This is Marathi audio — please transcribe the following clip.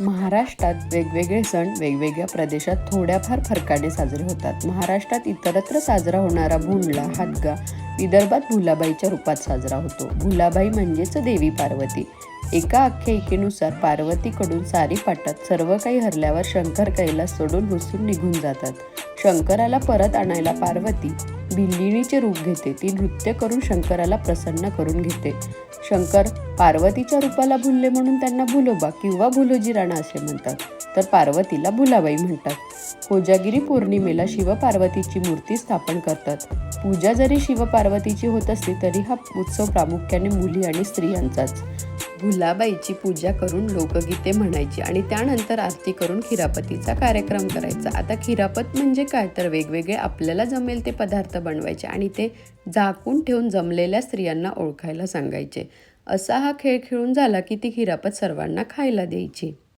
महाराष्ट्रात वेगवेगळे सण वेगवेगळ्या प्रदेशात थोड्याफार फरकाने साजरे होतात. महाराष्ट्रात इतरत्र साजरा होणारा भुंडला हादगा विदर्भात भुलाबाईच्या रूपात साजरा होतो. भुलाबाई म्हणजेच देवी पार्वती. एका आख्यायिकेनुसार पार्वतीकडून सारी पाटात सर्व काही हरल्यावर शंकर कैलास सोडून रुसून निघून जातात. शंकराला परत आणायला पार्वती भिल्लिणीचे रूप घेते. ती नृत्य करून शंकराला प्रसन्न करून घेते. शंकर पार्वतीच्या रूपाला भुलले म्हणून त्यांना भुलोबा किंवा भुलोजी राणा असे म्हणतात. तर पार्वतीला भुलाबाई म्हणतात. कोजागिरी पौर्णिमेला शिवपार्वतीची मूर्ती स्थापन करतात. पूजा जरी शिवपार्वतीची होत असली तरी हा उत्सव प्रामुख्याने मुली आणि स्त्रियांचाच भुलाबाईची पूजा करून लोकगीते म्हणायची आणि त्यानंतर आरती करून खिरापतीचा कार्यक्रम करायचा. आता खिरापत म्हणजे काय? तर वेगवेगळे आपल्याला जमेल ते पदार्थ बनवायचे आणि ते झाकून ठेवून जमलेल्या स्त्रियांना ओळखायला सांगायचे. असा हा खेळ खेळून झाला की ती खिरापत सर्वांना खायला द्यायची.